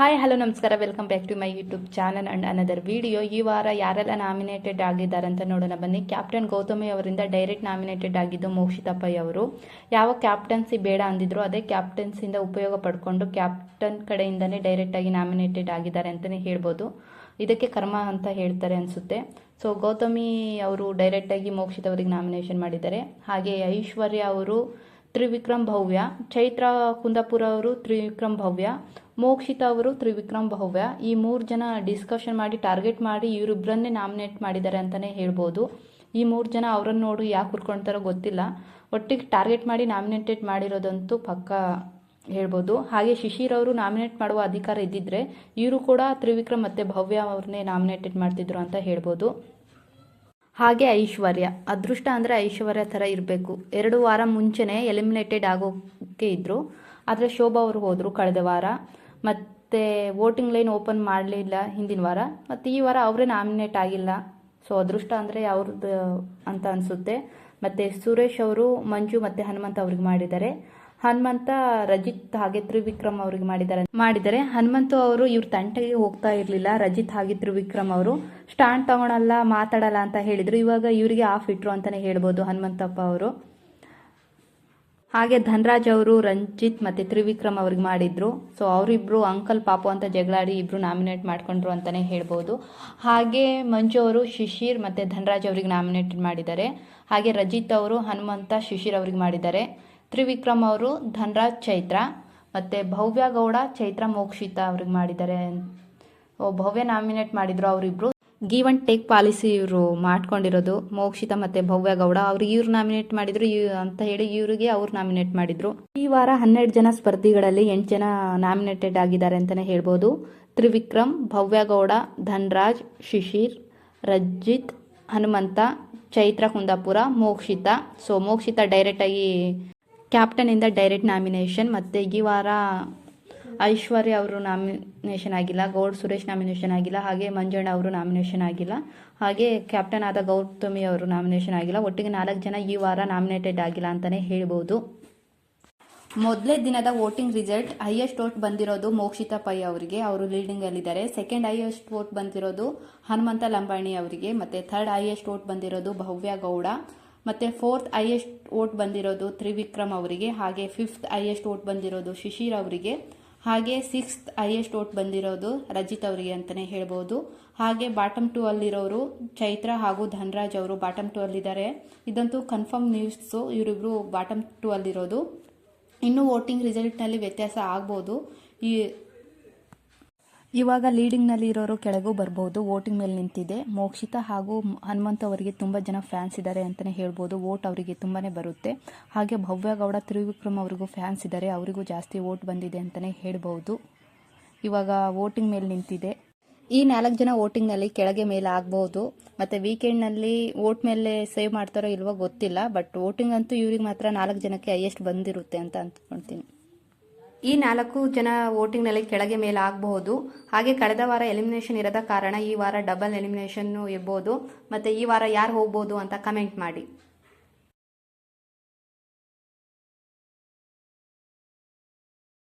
Hi hello ನಮಸ್ಕಾರ. Welcome back to my YouTube channel and another video ಈ ವಾರ ಯಾರೆಲ್ಲ ನಾಮಿನೇಟೆಡ್ ಆಗಿದ್ದಾರೆ ಅಂತ ನೋಡೋಣ. ಬನ್ನಿ. ಕ್ಯಾಪ್ಟನ್ ಗೌತಮಿ ಅವರಿಂದ ಡೈರೆಕ್ಟ್ ನಾಮಿನೇಟೆಡ್ ಆಗಿದ್ದು ಮೋಕ್ಷಿತಾ ಅವರು ಯಾವ ಕ್ಯಾಪ್ಟನ್ಸಿ ಬೇಡ ಅಂದಿದ್ರು ಅದೇ ಕ್ಯಾಪ್ಟನ್ಸಿಯಿಂದ ಉಪಯೋಗ ಪಡ್ಕೊಂಡು ಕ್ಯಾಪ್ಟನ್ ಕಡೆಯಿಂದನೇ ಡೈರೆಕ್ಟಾಗಿ ನಾಮಿನೇಟೆಡ್ ಆಗಿದ್ದಾರೆ ಅಂತಲೇ ಹೇಳ್ಬೋದು. ಇದಕ್ಕೆ ಕರ್ಮ ಅಂತ ಹೇಳ್ತಾರೆ ಅನಿಸುತ್ತೆ. ಸೊ ಗೌತಮಿ ಅವರು ಡೈರೆಕ್ಟಾಗಿ ಮೋಕ್ಷಿತ್ ಅವರಿಗೆ ನಾಮಿನೇಷನ್ ಮಾಡಿದ್ದಾರೆ. ಹಾಗೆ ಐಶ್ವರ್ಯ ಅವರು ತ್ರಿವಿಕ್ರಮ್ ಭವ್ಯ, ಚೈತ್ರ ಕುಂದಾಪುರ ಅವರು ತ್ರಿವಿಕ್ರಮ್ ಭವ್ಯ, ಮೋಕ್ಷಿತಾ ಅವರು ತ್ರಿವಿಕ್ರಮ್ ಭವ್ಯ. ಈ ಮೂರು ಜನ ಡಿಸ್ಕಷನ್ ಮಾಡಿ ಟಾರ್ಗೆಟ್ ಮಾಡಿ ಇವರಿಬ್ಬರನ್ನೇ ನಾಮಿನೇಟ್ ಮಾಡಿದ್ದಾರೆ ಅಂತಲೇ ಹೇಳ್ಬೋದು. ಈ ಮೂರು ಜನ ಅವರನ್ನು ನೋಡು ಯಾಕೆ ಹುರ್ಕೊಳ್ತಾರೋ ಗೊತ್ತಿಲ್ಲ. ಒಟ್ಟಿಗೆ ಟಾರ್ಗೆಟ್ ಮಾಡಿ ನಾಮಿನೇಟೆಡ್ ಮಾಡಿರೋದಂತೂ ಪಕ್ಕ ಹೇಳ್ಬೋದು. ಹಾಗೆ ಶಿಶಿರ್ ಅವರು ನಾಮಿನೇಟ್ ಮಾಡುವ ಅಧಿಕಾರ ಇದ್ದಿದ್ರೆ, ಇವರು ಕೂಡ ತ್ರಿವಿಕ್ರಮ್ ಮತ್ತು ಭವ್ಯ ಅವ್ರನ್ನೇ ನಾಮಿನೇಟೆಡ್ ಮಾಡ್ತಿದ್ರು ಅಂತ ಹೇಳ್ಬೋದು. ಹಾಗೆ ಐಶ್ವರ್ಯ. ಅದೃಷ್ಟ ಅಂದರೆ ಐಶ್ವರ್ಯ ಥರ ಇರಬೇಕು. ಎರಡು ವಾರ ಮುಂಚೆನೇ ಎಲಿಮಿನೇಟೆಡ್ ಆಗೋಕ್ಕೆ ಇದ್ದರು ಆದರೆ ಶೋಭಾ ಅವರು ಹೋದರು ಕಳೆದ ವಾರ. ಮತ್ತು ವೋಟಿಂಗ್ ಲೈನ್ ಓಪನ್ ಮಾಡಲಿಲ್ಲ ಹಿಂದಿನ ವಾರ. ಮತ್ತು ಈ ವಾರ ಅವರೇ ನಾಮಿನೇಟ್ ಆಗಿಲ್ಲ. ಸೊ ಅದೃಷ್ಟ ಅಂದರೆ ಅವ್ರದ್ದು ಅಂತ ಅನಿಸುತ್ತೆ. ಮತ್ತು ಸುರೇಶ್ ಅವರು, ಮಂಜು ಮತ್ತು ಹನುಮಂತ ಅವ್ರಿಗೆ ಮಾಡಿದ್ದಾರೆ. ಹನುಮಂತ ರಜಿತ್ ಹಾಗೆ ತ್ರಿವಿಕ್ರಮ್ ಅವ್ರಿಗೆ ಮಾಡಿದ್ದಾರೆ. ಮಾಡಿದರೆ ಹನುಮಂತು ಅವರು ಇವ್ರ ತಂಟೆಗೆ ಹೋಗ್ತಾ ಇರಲಿಲ್ಲ. ರಜಿತ್ ಹಾಗೆ ತ್ರಿವಿಕ್ರಮ್ ಅವರು. ಸ್ಟ್ಯಾಂಡ್ ತಗೊಳಲ್ಲ, ಮಾತಾಡಲ್ಲ ಅಂತ ಹೇಳಿದ್ರು. ಇವಾಗ ಇವರಿಗೆ ಆಫ್ ಇಟ್ರು ಅಂತಾನೆ ಹೇಳ್ಬೋದು ಹನುಮಂತಪ್ಪ ಅವರು. ಹಾಗೆ ಧನ್ರಾಜ್ ಅವರು, ರಂಜಿತ್ ಮತ್ತು ತ್ರಿವಿಕ್ರಮ್ ಅವ್ರಿಗೆ ಮಾಡಿದ್ರು. ಸೊ ಅವರಿಬ್ರು ಅಂಕಲ್, ಪಾಪು ಅಂತ ಜಗಳಾಡಿ ಇಬ್ರು ನಾಮಿನೇಟ್ ಮಾಡ್ಕೊಂಡ್ರು ಅಂತಲೇ ಹೇಳ್ಬೋದು. ಹಾಗೆ ಮಂಜು ಅವರು, ಶಿಶಿರ್ ಮತ್ತು ಧನ್ರಾಜ್ ಅವರಿಗೆ ನಾಮಿನೇಟ್ ಮಾಡಿದ್ದಾರೆ. ಹಾಗೆ ರಜಿತ್ ಅವರು, ಹನುಮಂತ, ಶಿಶಿರ್ ಅವ್ರಿಗೆ ಮಾಡಿದ್ದಾರೆ. ತ್ರಿವಿಕ್ರಮ್ ಅವರು ಧನ್ರಾಜ್ ಚೈತ್ರ ಮತ್ತು ಭವ್ಯ ಗೌಡ ಚೈತ್ರ ಮೋಕ್ಷಿತ ಅವ್ರಿಗೆ ಮಾಡಿದ್ದಾರೆ. ಭವ್ಯ ನಾಮಿನೇಟ್ ಮಾಡಿದ್ರು ಅವರಿಬ್ರು. ಗಿವ್ ಅಂಡ್ ಟೇಕ್ ಪಾಲಿಸಿ ಇವರು ಮಾಡ್ಕೊಂಡಿರೋದು, ಮೋಕ್ಷಿತ ಮತ್ತು ಭವ್ಯ ಗೌಡ. ಅವ್ರಿಗೆ ಇವ್ರು ನಾಮಿನೇಟ್ ಮಾಡಿದ್ರು ಅಂತ ಹೇಳಿ ಇವರಿಗೆ ಅವ್ರು ನಾಮಿನೇಟ್ ಮಾಡಿದ್ರು. ಈ ವಾರ ಹನ್ನೆರಡು ಜನ ಸ್ಪರ್ಧಿಗಳಲ್ಲಿ ಎಂಟು ಜನ ನಾಮಿನೇಟೆಡ್ ಆಗಿದ್ದಾರೆ ಅಂತಲೇ ಹೇಳ್ಬೋದು. ತ್ರಿವಿಕ್ರಮ್, ಭವ್ಯ ಗೌಡ, ಧನ್ರಾಜ್, ಶಿಶಿರ್ ರಜಿತ್ ಹನುಮಂತ, ಚೈತ್ರ ಕುಂದಾಪುರ, ಮೋಕ್ಷಿತ. ಸೊ ಮೋಕ್ಷಿತ ಡೈರೆಕ್ಟಾಗಿ ಕ್ಯಾಪ್ಟನಿಂದ ಡೈರೆಕ್ಟ್ ನಾಮಿನೇಷನ್ ಮತ್ತು ಈ ವಾರ ಐಶ್ವರ್ಯ ಅವರು ನಾಮಿನೇಷನ್ ಆಗಿಲ್ಲ, ಗೌಡ್ ಸುರೇಶ್ ನಾಮಿನೇಷನ್ ಆಗಿಲ್ಲ, ಹಾಗೆ ಮಂಜಣ್ಣ ಅವರು ನಾಮಿನೇಷನ್ ಆಗಿಲ್ಲ, ಹಾಗೆ ಕ್ಯಾಪ್ಟನ್ ಆದ ಗೌತಮಿ ಅವರು ನಾಮಿನೇಷನ್ ಆಗಿಲ್ಲ, ಒಟ್ಟಿಗೆ ನಾಲ್ಕು ಜನ ಈ ವಾರ ನಾಮಿನೇಟೆಡ್ ಆಗಿಲ್ಲ ಅಂತಲೇ ಹೇಳ್ಬೋದು. ಮೊದಲೇ ದಿನದ ವೋಟಿಂಗ್ ರಿಸಲ್ಟ್, ಹೈಯೆಸ್ಟ್ ವೋಟ್ ಬಂದಿರೋದು ಮೋಕ್ಷಿತಾ ಪೈ ಅವರಿಗೆ, ಅವರು ಲೀಡಿಂಗಲ್ಲಿದ್ದಾರೆ ಸೆಕೆಂಡ್ ಹೈಯೆಸ್ಟ್ ವೋಟ್ ಬಂದಿರೋದು ಹನುಮಂತ ಲಂಬಾಣಿ ಅವರಿಗೆ, ಮತ್ತು ಥರ್ಡ್ ಹೈಯೆಸ್ಟ್ ವೋಟ್ ಬಂದಿರೋದು ಭವ್ಯ ಗೌಡ. ಮತ್ತು ಫೋರ್ತ್ ಹೈಯೆಸ್ಟ್ ವೋಟ್ ಬಂದಿರೋದು ತ್ರಿವಿಕ್ರಮ್ ಅವರಿಗೆ, ಹಾಗೆ ಫಿಫ್ತ್ ಹೈಯೆಸ್ಟ್ ವೋಟ್ ಬಂದಿರೋದು ಶಿಶಿರ್ ಅವರಿಗೆ, ಹಾಗೆ ಸಿಕ್ಸ್ತ್ ಹೈಯೆಸ್ಟ್ ವೋಟ್ ಬಂದಿರೋದು ರಜಿತ್ ಅವರಿಗೆ ಅಂತಲೇ ಹೇಳ್ಬೋದು. ಹಾಗೆ ಬಾಟಮ್ ಟೂ ಅಲ್ಲಿರೋರು ಚೈತ್ರ ಹಾಗೂ ಧನರಾಜ್ ಅವರು ಬಾಟಮ್ ಟೂ ಅಲ್ಲಿದ್ದಾರೆ. ಇದಂತೂ ಕನ್ಫರ್ಮ್ ನ್ಯೂಸು ಇವರಿಬ್ರು ಬಾಟಮ್ ಟೂ ಅಲ್ಲಿರೋದು. ಇನ್ನೂ ವೋಟಿಂಗ್ ರಿಸಲ್ಟ್ನಲ್ಲಿ ವ್ಯತ್ಯಾಸ ಆಗ್ಬೋದು. ಈ ಇವಾಗ ಲೀಡಿಂಗ್ನಲ್ಲಿ ಇರೋರು ಕೆಳಗೂ ಬರ್ಬೋದು ವೋಟಿಂಗ್ ಮೇಲೆ ನಿಂತಿದೆ. ಮೋಕ್ಷಿತ ಹಾಗೂ ಹನುಮಂತ ಅವರಿಗೆ ತುಂಬ ಜನ ಫ್ಯಾನ್ಸ್ ಇದ್ದಾರೆ ಅಂತಲೇ ಹೇಳ್ಬೋದು. ವೋಟ್ ಅವರಿಗೆ ತುಂಬಾ ಬರುತ್ತೆ. ಹಾಗೆ ಭವ್ಯ ಗೌಡ ತ್ರಿವಿಕ್ರಮ್ ಅವರಿಗೂ ಫ್ಯಾನ್ಸ್ ಇದ್ದಾರೆ. ಅವರಿಗೂ ಜಾಸ್ತಿ ವೋಟ್ ಬಂದಿದೆ ಅಂತಲೇ ಹೇಳ್ಬೋದು. ಇವಾಗ ವೋಟಿಂಗ್ ಮೇಲೆ ನಿಂತಿದೆ. ಈ ನಾಲ್ಕು ಜನ ವೋಟಿಂಗ್ನಲ್ಲಿ ಕೆಳಗೆ ಮೇಲೆ ಆಗ್ಬೋದು. ಮತ್ತು ವೀಕೆಂಡ್ನಲ್ಲಿ ವೋಟ್ ಮೇಲೆ ಸೇವ್ ಮಾಡ್ತಾರೋ ಇಲ್ವೋ ಗೊತ್ತಿಲ್ಲ ಬಟ್ ವೋಟಿಂಗ್ ಅಂತೂ ಇವ್ರಿಗೆ ಮಾತ್ರ ನಾಲ್ಕು ಜನಕ್ಕೆ ಹೈಯೆಸ್ಟ್ ಬಂದಿರುತ್ತೆ ಅಂತ ಅಂದ್ಕೊಳ್ತೀನಿ. ಈ ನಾಲ್ಕು ಜನ ವೋಟಿಂಗ್ನಲ್ಲಿ ಕೆಳಗೆ ಮೇಲೆ ಆಗಬಹುದು. ಹಾಗೆ ಕಳೆದ ವಾರ ಎಲಿಮಿನೇಷನ್ ಇರದ ಕಾರಣ ಈ ವಾರ ಡಬಲ್ ಎಲಿಮಿನೇಷನ್ ಇರ್ಬೋದು. ಮತ್ತು ಈ ವಾರ ಯಾರು ಹೋಗ್ಬೋದು ಅಂತ ಕಮೆಂಟ್ ಮಾಡಿ.